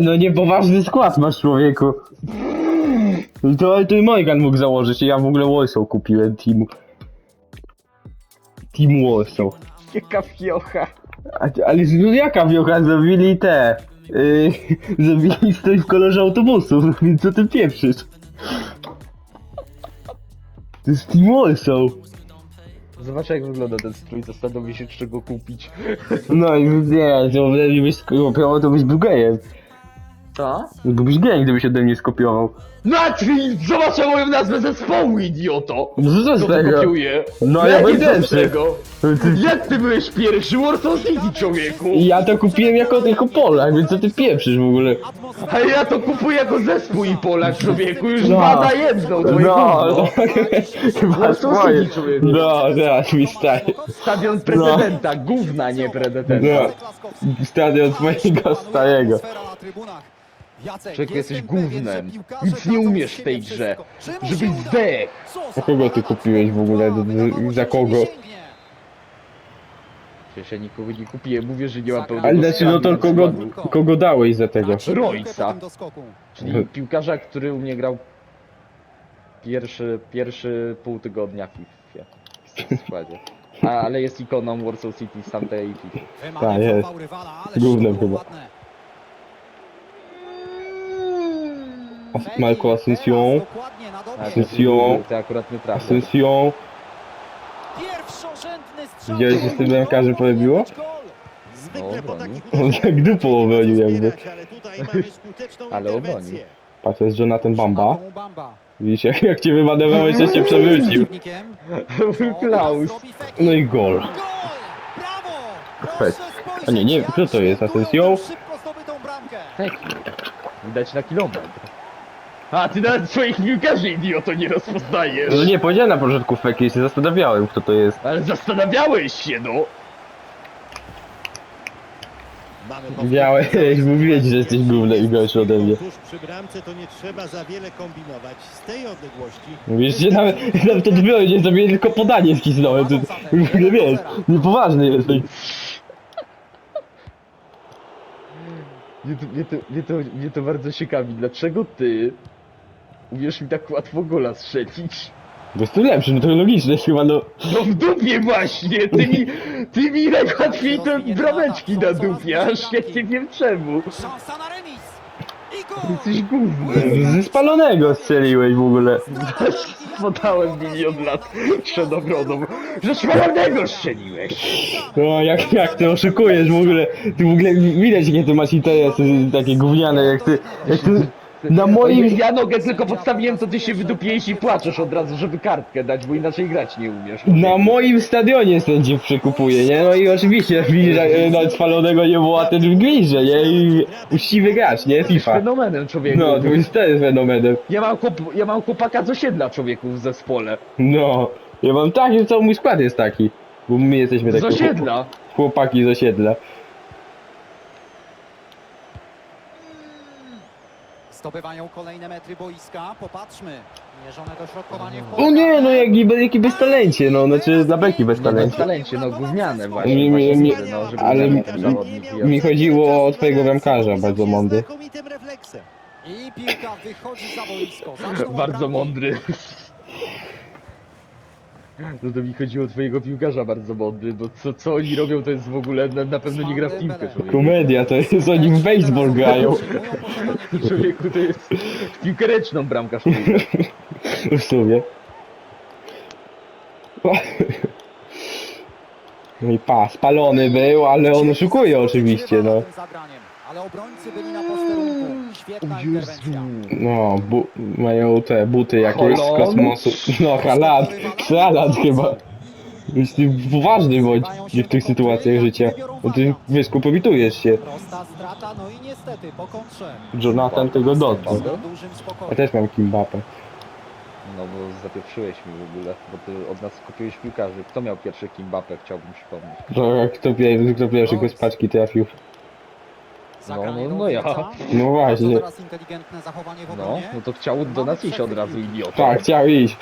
no niepoważny skład masz człowieku. To, to i Morgan mógł założyć, ja w ogóle Warsaw kupiłem teamu. Team Warsaw. Jaka fiocha. A, ale no jaka wiocha zrobili te... Yy, zrobili strój w kolorze autobusu, więc co ty pieprzysz? To jest Team Warsaw. Zobacz jak wygląda ten strój, zastanowi się czego kupić. No i nie, to gdybyś skopiował, to byś był gejem. Co? Byłbyś gejem, gdybyś ode mnie skopiował. Matwi! Zobacz moją nazwę zespołu, idioto! No co z To tego? No ja byłem pierwszy. Jak ty byłeś pierwszy? Warsaw City, człowieku! I ja to kupiłem jako, jako Polak, więc co ty pieprzysz w ogóle? A ja to kupuję jako zespół i Polak, człowieku, już No. bada jedną, twoje No, chyba Warsaw swoje. City, człowieku. No, teraz mi staje. Stadion prezydenta, gówna, nie prezydenta. No, stadion twojego starego. Człowieku, jesteś gównem. Nic nie umiesz w tej grze. Żebyś zdech. A kogo ty kupiłeś w ogóle? Za kogo? Przecież ja nikogo nie kupiłem, mówię, że nie mam pełnego Ale znaczy, no to składu kogo, kogo dałeś za tego? Roysa. Czyli piłkarza, który u mnie grał pierwszy, pierwszy pół tygodnia w FIFA w składzie. A, ale jest ikoną Warsaw City z tamtej FIFA. Tak, jest. Gównem chyba. Marco Asensio. A, Asensio. To akurat nie. Widziałeś, że z tym bramkarzem? No, obronił. On jak dupą obronił jakby. Ale obronił. Patrz, to jest Jonathan Bamba. Widzisz, jak, jak cię wymanewrowałeś, to się przewrócił. Klaus. No i gol. Fest. A nie, nie, kto to jest? Asensio? Taki. Widać na kilometr. A, ty nawet swoich piłkarzy idioto nie rozpoznajesz. No nie, powiedziałem na początku Feki, się zastanawiałem, kto to jest. Ale zastanawiałeś się, no. Widziałeś, mówiłeś, że jesteś gównem i gorszy ode mnie. Tuż przy bramce to nie trzeba za wiele kombinować. Z tej odległości Wiesz, że nawet, nawet to dwie nie zrobiłem, tylko podanie skisnąłem. To, w ogóle wiesz, niepoważny jesteś. Mnie to, mnie, to, mnie, to, mnie to bardzo ciekawi, dlaczego ty umiesz mi tak łatwo gola strzelić? Bo jest tu lepszy, no to logiczne chyba, no. No w dupie właśnie, ty mi, ty mi najłatwiej te brameczki nadupiasz, ja nie wiem czemu. Szansa na remis. I gol! Jesteś gównem. Ze spalonego strzeliłeś w ogóle. Podałem milion lat przed obroną, że szmalonego strzeliłeś. No, jak, jak ty oszukujesz w ogóle. Ty w ogóle widać, jakie ty masz interesy takie gówniane, jak ty, jak ty na moim... Ja nogę tylko podstawiłem, to ty się wydupiłeś i płaczesz od razu, żeby kartkę dać, bo inaczej grać nie umiesz. Na moim stadionie sędziów przekupuje, nie? No i oczywiście widzisz, że nawet spalonego nie było, a ten w grze, nie? I uczciwy gracz, nie? FIFA. fenomenem, człowieku. No, to jest też fenomenem. Ja mam, chłop, ja mam chłopaka z osiedla, człowieku, w zespole. No, ja mam taki, cały mój skład jest taki. Bo my jesteśmy Z takie osiedla. chłopaki z osiedla. Zdobywają kolejne metry boiska. Popatrzmy. Mierzone dośrodkowanie w O nie, no jaki, jaki bez talencie, no, znaczy dla beki bez W talencie. talencie, no gówniane właśnie. Mi, mi, właśnie mi, mówię, no, żeby ale mi, ten zawodnik mi chodziło o twojego bramkarza, bardzo mądry. znakomitym refleksem. I piłka wychodzi za boisko. Zaczną Bardzo mądry. No to mi chodziło o twojego piłkarza bardzo mądry, bo co, co oni robią to jest w ogóle, na, na pewno nie gra w piłkę człowieku. Komedia, to jest, oni w baseball grają. Człowieku to jest w piłkę ręczną bramkarz. W sumie. No i pa, spalony był, ale on oszukuje oczywiście, no. Ale obrońcy byli na posterunku. Świetna interwencja. No, bu mają te buty jakieś z Holland? kosmosu. No, Halat, Halat chyba. Ty poważny bądź w tych sytuacjach życia. Bo ty, wiesz, kompromitujesz się. Prosta strata, no i niestety po kontrze. Jonathan tego dotknął. Z dużym Ja też mam Kimbapę. No bo zapieprzyłeś mi w ogóle, bo ty od nas kupiłeś piłkarzy. Kto miał pierwszy Kimbapę, chciałbym przypomnieć. Jak kto, pier- kto pierwszy go z paczki trafił. No, no, no ja. No właśnie. To teraz inteligentne zachowanie w No, obronie. no to chciał do nas iść od razu, idiota. Tak, chciał iść.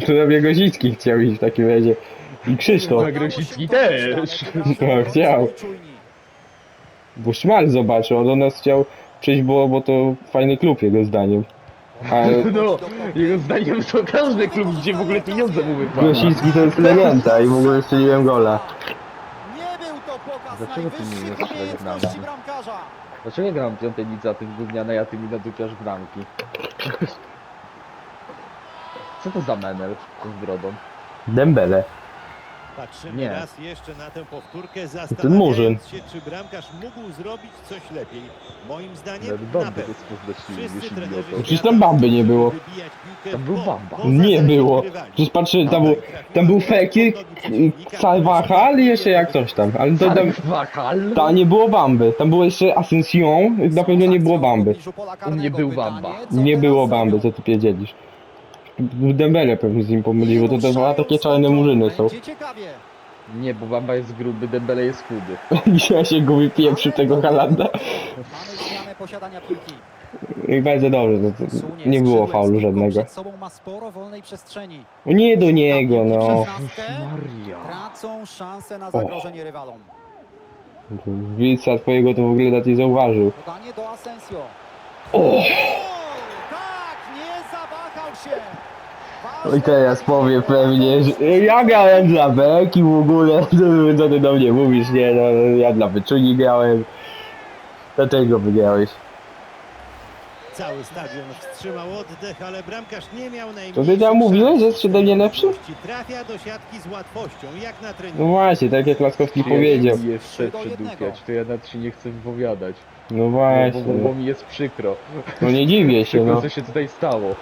To sobie Gozicki chciał iść w takim razie. I Krzysztof. A Grosicki też. No, chciał. Czujni. Bo Szmal zobaczył, on do nas chciał przyjść, bo, bo to fajny klub jego zdaniem. A No, jego zdaniem to każdy klub, gdzie w ogóle pieniądze mu wypłaca. Grosicki to jest legenda i w ogóle strzeliłem gola. Nie był to pokaz Dlaczego ty nie jesteś umiejętności legendarny? bramkarza. Dlaczego ja gram w piątej lidze, a ty w gównianej, a ty mi nadupiasz bramki? Co to za menel z brodą? Dembele. Patrzymy Nie. raz jeszcze na tę powtórkę, Murzyn. zastanawiając się, czy bramkarz mógł zrobić coś lepiej. Moim zdaniem Ale na Bamby pewno. Wszyscy trenerzy. Przecież tam Bamby nie było. wybijać piłkę Tam był po- Bamba. poza Nie było. rywali. Przecież patrzy, tam był, tam był Fekir, Salwachal i jeszcze jak coś tam. Ale to tam, Wachal? tam nie było Bamby. Tam było jeszcze Ascension, na pewno nie było Bamby. U mnie był Bamba. Nie było Bamby, co ty pierdzielisz. Dembele pewnie z nim pomylił, bo to, dwa takie czarne murzyny są. Nie, bo Bamba jest gruby, Dembele jest chudy. Ja się gubi pierwszy tego Halanda. Mamy zmianę posiadania piłki. I bardzo dobrze, to, to nie było faulu żadnego. Przed sobą ma sporo wolnej przestrzeni. O nie do niego, no. Maria. Tracą szansę na zagrożenie rywalom. Wilca twojego to w ogóle nawet nie zauważył. Podanie do Asensio. O! Tak, nie zawahał się. I teraz powie pewnie, że ja grałem dla beki w ogóle, co ty do mnie mówisz, nie no, ja dla wyczuni grałem. Dlatego wygrałeś. Cały stadion wstrzymał oddech, ale bramkarz nie miał To najmniejszych ty tam mówiłeś, że jest ode mnie lepszy? Trafia do siatki z łatwością, jak na No treningu. właśnie, tak jak Laskowski powiedział. Nie chcę Trzy do jednego. przydupiać, to ja nawet się nie chcę wypowiadać. No Bo, właśnie, bo, bo mi jest przykro. no nie dziwię się, Przykro, no. co się tutaj stało.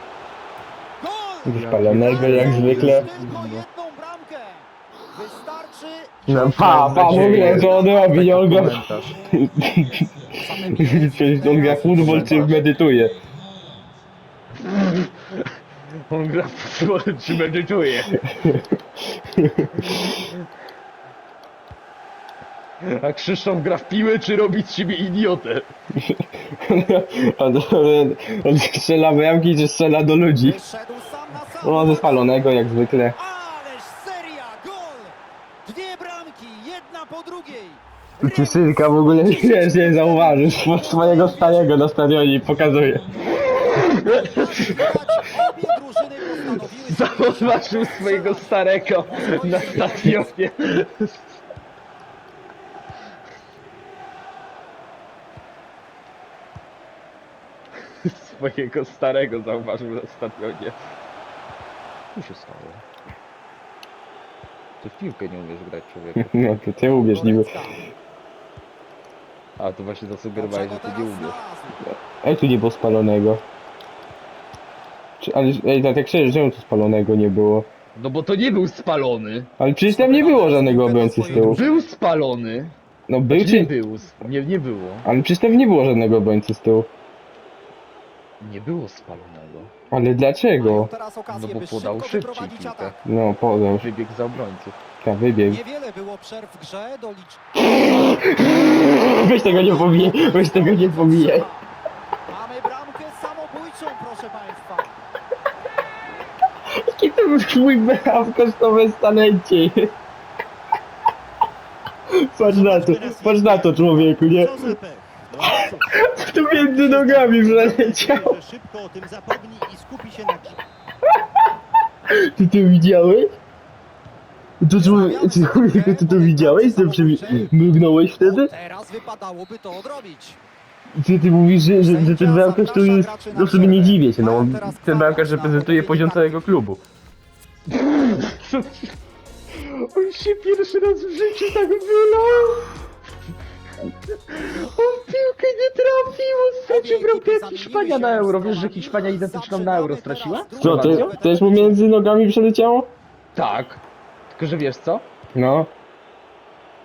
Gol! Wypalonego jak zwykle. No pa, pa, w ogóle co on robi, on gra... Przecież on gra futbol czy medytuje. On gra futbol, czy medytuje. A Krzysztof gra w piłę, czy robi z siebie idiotę? On, on, on strzela bramki czy strzela do ludzi. Wyszedł. No spalonego jak zwykle. Ależ seria, gol! Dwie bramki, jedna po drugiej. Ty synka w ogóle wiesz, nie zauważył swo- swojego starego na stadionie pokazuje. Zauważył swojego starego na stadionie. Swojego starego zauważył na stadionie. Co się stało? Ty w piłkę nie umiesz grać, człowieku. No to ty umiesz niby. A, to właśnie zasugerowałeś, że ty nie umiesz. Ej, tu nie było spalonego. Czy, ale, ej, tak jak szczerze, czemu tu spalonego nie było? No bo to nie był spalony. Ale przecież tam nie było żadnego obrońcy z tyłu. Był spalony. No był Nie czy... był. Nie, nie było. Ale przecież tam nie było żadnego obrońcy z tyłu. Nie było spalonego. Ale dlaczego? Teraz okazję, No bo by podał szybko szybciej wyprowadzić piłkę. atak. No, podał. Wybieg za obrońców. Tak, wybiegł. Niewiele było przerw w grze do licz... Weź tego nie pobijaj, weź tego nie pobijaj. Mamy bramkę samobójczą, proszę Państwa. Jaki to był twój bramkarz to bez talencie. Patrz na to, patrz na to człowieku, nie? Co za pech. No cóż, To między nogami przeleciał. że szybko o tym zapomni i skupi się na grze. Ty to widziałeś? To człowiek, ty, człowieku, ty to widziałeś? To przebi- mrugnąłeś wtedy? Teraz wypadałoby to odrobić. Ty, ty mówisz, że, że, że ten bramkarz to jest... No sobie nie dziwię się, no. Ten bramkarz reprezentuje poziom całego klubu. On się pierwszy raz w życiu tak wylał. On piłkę nie trafił, stracił bramkę jak Hiszpania na Euro. Wiesz, że Hiszpania identyczną na Euro straciła? Co, ty, też mu między nogami przeleciało? Tak. Tylko, że wiesz co? No.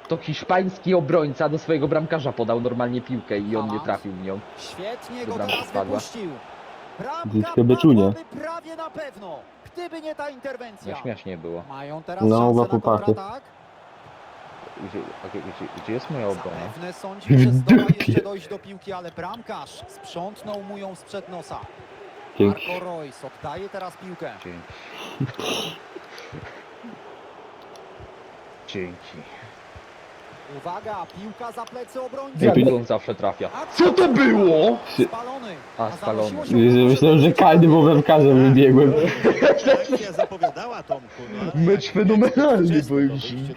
To hiszpański obrońca do swojego bramkarza podał normalnie piłkę i on nie trafił w nią. Świetnie go Dobra, teraz spadła. wypuścił. Bramka Dziecko beczunie. prawie na pewno, gdyby nie ta interwencja. No śmiesznie było. Mają teraz No, szansę na kontratak. Gdzie, gdzie, gdzie, gdzie jest moja obrona? Zapewne sądził, że zdoła jeszcze dojść do piłki, ale bramkarz sprzątnął mu ją sprzed nosa. Dzięki. Marco Royce oddaje teraz piłkę. Dzięki. Dzięki. Uwaga, piłka za plecy obrońcy. Jak on zawsze trafia. Co to było? Spalony. A, spalony. Myślałem, że każdy był wędkarzem wybiegłem. Akcja zapowiadała Tomku. No, ale Mecz jak fenomenalny, wczesne powiem ci. do.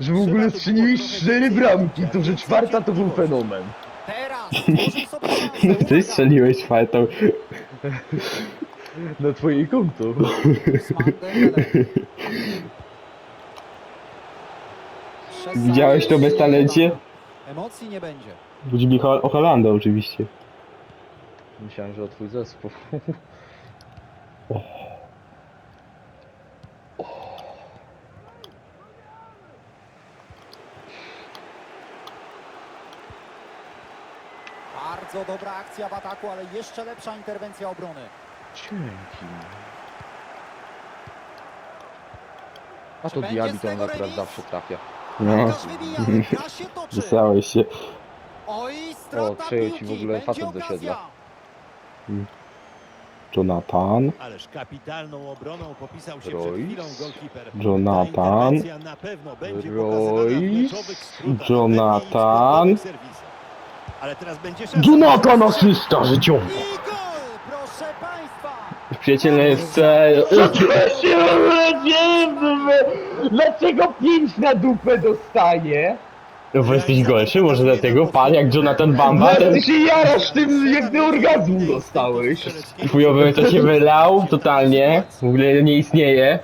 Że w ogóle strzelili cztery bramki, to że czwarta to był fenomen. Teraz tworzył sobie szansę. Ty strzeliłeś czwartą. Na twojej konto. Usman Dembele. Widziałeś to bez talencie? Emocji nie będzie. Chodzi mi o Holandę oczywiście. Myślałem, że o twój zespół. Bardzo dobra akcja w ataku, ale jeszcze lepsza interwencja obrony. Dzięki. A Czy to będzie Diaby z to on tego akurat remis? zawsze trafia. No, się wysłałeś się. Oj, strata przejął ci w ogóle facet do siedla. Jonathan. Ależ kapitalną obroną popisał się Royce. przed chwilą golkiper. Jonathan. Ta na pewno będzie Royce. Jonathan. Ale teraz będzie szansa. Jonathan asysta życiowa. I gol, proszę Państwa. Przyjaciele jest cel. Dlaczego pięć na dupę dostaje? No bo jesteś gorszy, może dlatego pan jak Jonathan Bamba, ten się jarasz tym, jak ty orgazmu dostałeś. chujowy to się wylał totalnie. W ogóle nie istnieje.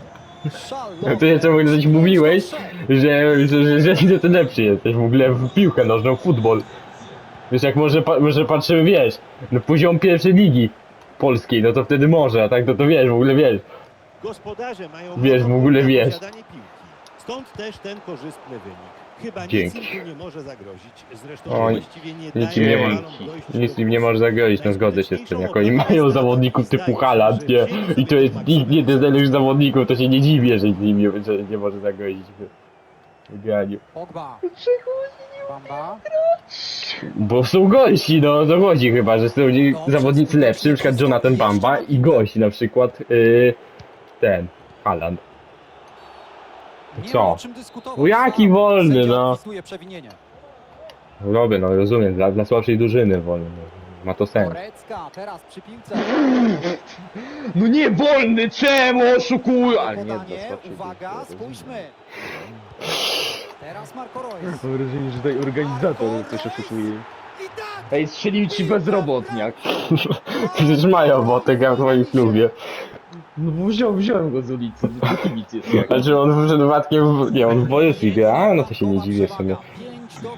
No to co w ogóle coś mówiłeś, że, że, że, że ty lepszy jesteś w ogóle w piłkę nożną, w futbol. Wiesz, jak może, pa- może patrzymy, wiesz, na poziom pierwszej ligi polskiej, no to wtedy może, a tak to, to wiesz, w ogóle wiesz. Gospodarze mają Wiesz, w ogóle wiesz. posiadanie piłki. Stąd też ten korzystny wynik. Chyba Dzięki. nic im tu nie może zagrozić. Zresztą Oj, właściwie nie nic im nie rywalom ma- dojść Nic do im nie może zagrozić, no zgodzę się z tym. Jak oni mają zawodników typu Haaland, nie? I to jest ich nie z zawodników, to się nie dziwię, że z nimi że nie może zagrozić w. Pogba. Bamba. Bo są gości, no to chodzi chyba, że są zawodnicy lepsi, na przykład Jonathan Bamba i gości, na przykład yy, ten, Haaland. Nie Co? No jaki wolny, no. No Robię, no rozumiem, dla, dla słabszej drużyny wolny, no. ma to sens. Gorecka, teraz przy piłce. No nie wolny, czemu oszukuję? Ale nie, dla Podanie, słabszej uwaga, drużyny, spójrzmy. Teraz Marco Reus. Mam wrażenie, że tutaj organizator coś oszukuje. I tak! Ej, strzelił ci bezrobotniak. Przecież mają botek w swoim klubie. No bo wziąłem, wziąłem go z ulicy, to kibic jest jak. Znaczy on przypadkiem, w- nie on w Bojusie gra, a no to się nie dziwię w sumie.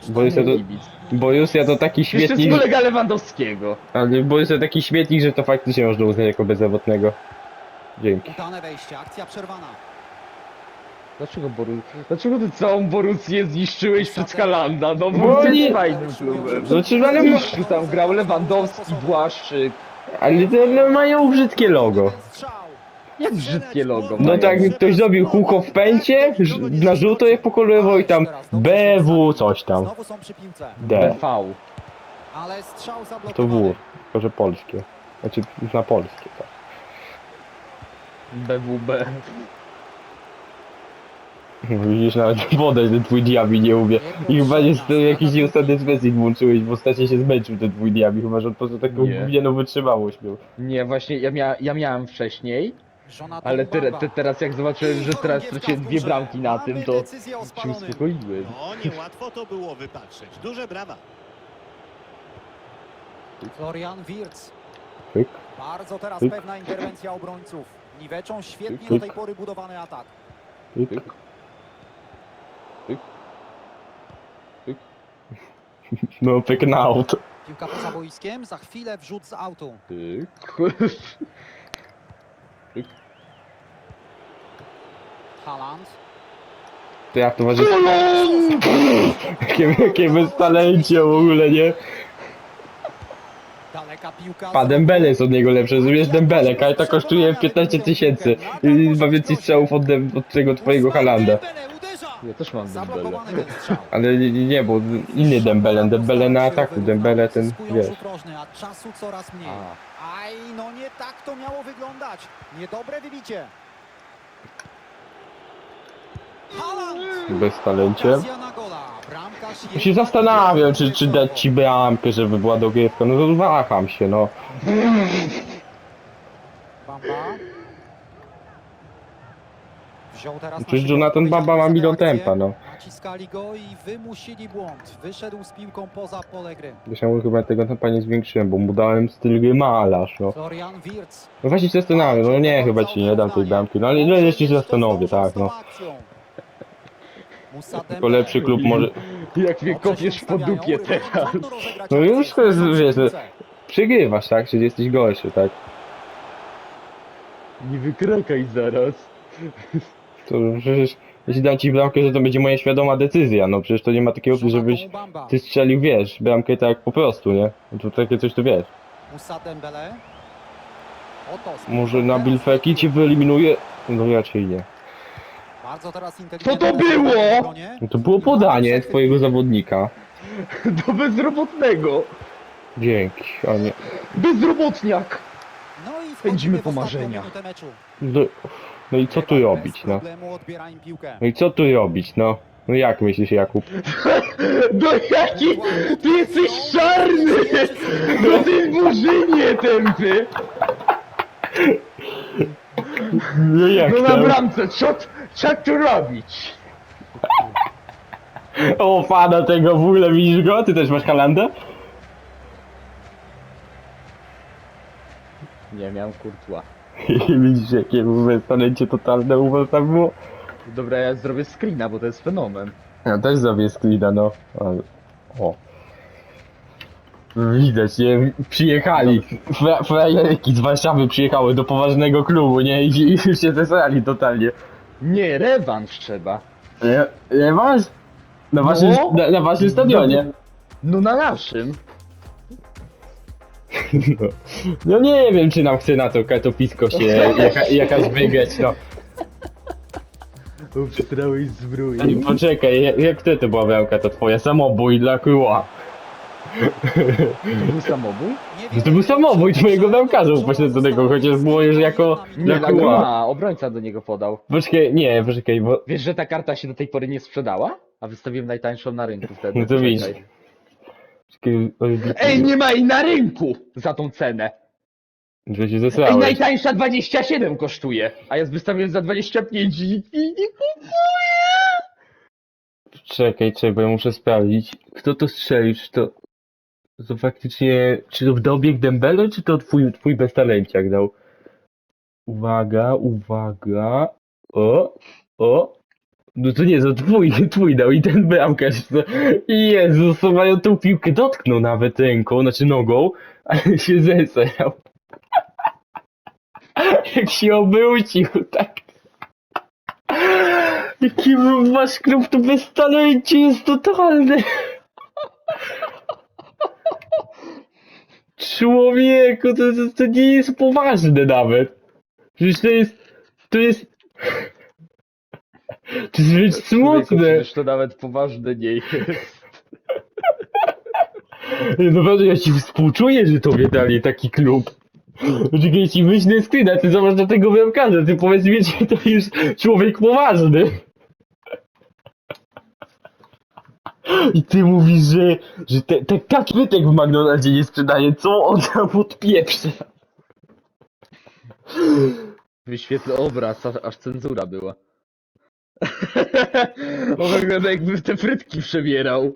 Borussia to, kibic. Borussia to taki Jeszcze z śmietnik, kolega Lewandowskiego. ale Borussia taki śmietnik, że to faktycznie można uznać jako bezrobotnego. Dzięki. Udane wejście, akcja przerwana. Dlaczego Boru... Dlaczego ty całą Borussię zniszczyłeś przed Halanda? No Bo bo oni- jest fajnym klubem. Znaczy, ale, ma, Już tam grał Lewandowski, Błaszczyk. ale to no, mają brzydkie logo. Strzał. Jak brzydkie logo No mają. tak, ktoś zrobił kółko w pęcie, ż- na żółto je pokolorywał i tam BW coś tam. Znowu są przy piłce. D. BV. Ale strzał To. W, tylko że polskie. Znaczy na polskie, tak. BWB. No Widzisz, nawet wodę ten twój diabi nie umie. I chyba jest to jakiś nieustanny spacing włączyłeś, bo ostatnio się zmęczył ten twój diabi, chyba że on po prostu taką Nie. gównianą wytrzymałość miał. Nie, właśnie ja, mia ja miałem wcześniej, ale te, te, teraz jak zobaczyłem, że teraz straciłem dwie bramki na tym, to się uspokoiłem. No, niełatwo to było wypatrzeć. Duże brawa. Florian Wirtz. Bardzo teraz Pyk. pewna interwencja obrońców. Niweczą świetnie Pyk, do tej pory budowany atak. Pyk. Pyk. Pyk. No pyk na out. Piłka poza boiskiem, za chwilę wrzut z autu. Tyk. Haaland. To jak to może... Jakie, jakie beztalencie w ogóle, nie? Daleka piłka. Pa, Dembele jest od niego lepszy, rozumiesz? Dembelek, ale to kosztuje 15 tysięcy. I ma więcej strzałów od, dem- od tego twojego Halanda. Dembele uderza. Ja też mam Dembele. Zablokowany ten strzał. Ale nie, nie, nie, bo inny Dembele, Dembele na ataku, Dembele ten, Zyskują wiesz. rzut rożny, a czasu coraz mniej. A, Aj, no nie tak to miało wyglądać. Niedobre wybicie. Bez talencie. Ja się zastanawiam, czy, czy dać ci bramkę, żeby była dogrywka. No to waham się, no. Przecież Jonathan Bamba ma milion tempa, no. Naciskali go i wymusili błąd. Wyszedł z piłką poza pole gry. Zresztą chyba tego tempa nie zwiększyłem, bo mu dałem styl gry malarz, no. Florian Wirtz. No właśnie się zastanawiam, no nie, chyba ci nie dam tej bramki. No ale no, jeszcze się zastanowię, tak, no. Tylko lepszy klub może... Jak mnie kopiesz po dupie teraz. No już to jest, wiesz, no, przegrywasz, tak? Czyli jesteś gorszy, tak? Nie wykrakaj zaraz. To przecież, jeśli dam ci bramkę, że to będzie moja świadoma decyzja, no przecież to nie ma takiej opcji, żebyś ty strzelił, wiesz, bramkę tak po prostu, nie? No to takie coś tu wiesz. Musa Dembele. Oto Może Nabil Feki cię wyeliminuje? No raczej nie. Bardzo teraz Co to było? No to było podanie twojego zawodnika. Do bezrobotnego. Dzięki, a nie. Bezrobotniak. No i Pędzimy po ostatnią marzenia. minutę meczu. No, no i co tu robić, no? No i co tu robić, no? No jak myślisz, Jakub? Do jaki... Ty jesteś czarny! No ty murzynie tępy! No jak No na tam? bramce, co, co tu robić? O, fana tego w ogóle, widzisz go? Ty też masz Halanda? Nie miałem kurtła. widzisz, jakie w ogóle talencie totalne u was tam było? Dobra, ja zrobię screena, bo to jest fenomen. Ja też zrobię screena, no. Ale... O. Widać, nie? Przyjechali. Fra frajerki z Warszawy przyjechały do poważnego klubu, nie? I, i już się zesrali totalnie. Nie, rewanż trzeba. Nie, nie masz? Na waszym, No. na, na waszym stadionie. No na naszym. No. no nie wiem, czy nam chce na to katopisko się jaka, jakaś wygrać, no. Obstrałeś zbrój. Ej, Poczekaj, jak, jak to, to była bramka, to twoja samobój dla króla. To był samobój? No to był samobój twojego bramkarza upośledzonego, chociaż było już jako Nie, dla na króla. Gruma, obrońca do niego podał. Poczekaj, nie, poczekaj, bo... Wiesz, że ta karta się do tej pory nie sprzedała? A wystawiłem najtańszą na rynku wtedy. No to widzisz. Poczekaj, oj, Ej, nie ma jej na rynku za tą cenę. Że się Ej, zesrałeś. najtańsza 27 kosztuje, a ja wystawiłem za 25 i nikt jej nie kupuje. Czekaj, czekaj, bo ja muszę sprawdzić. Kto to strzelił, czy to... To faktycznie... Czy to dobieg Dembele, czy to twój, twój beztalenciak dał? Uwaga, uwaga... O, o... No to nie, to twój, twój dał i ten bramkarz. Jezus, to mają tą piłkę dotknął nawet ręką, znaczy nogą, ale się zesrał. Jak się obrócił, tak. Jaki wasz klub to bez talencie jest totalny. Człowieku, to, to, to nie jest poważne nawet. Przecież to jest, to jest, to jest wręcz smutne. Przecież to nawet poważne nie jest. Naprawdę ja ci współczuję, że tobie dali taki klub. Czekaj, ci wyślę screena, ty zobacz na tego bramkarza, ty powiedz mi, czy to już człowiek poważny. I ty mówisz, że, że te, te kachrytek w McDonaldzie nie sprzedaje, co on tam odpieprza? Wyświetlę obraz, aż, aż cenzura była. On wygląda jakby te frytki przebierał.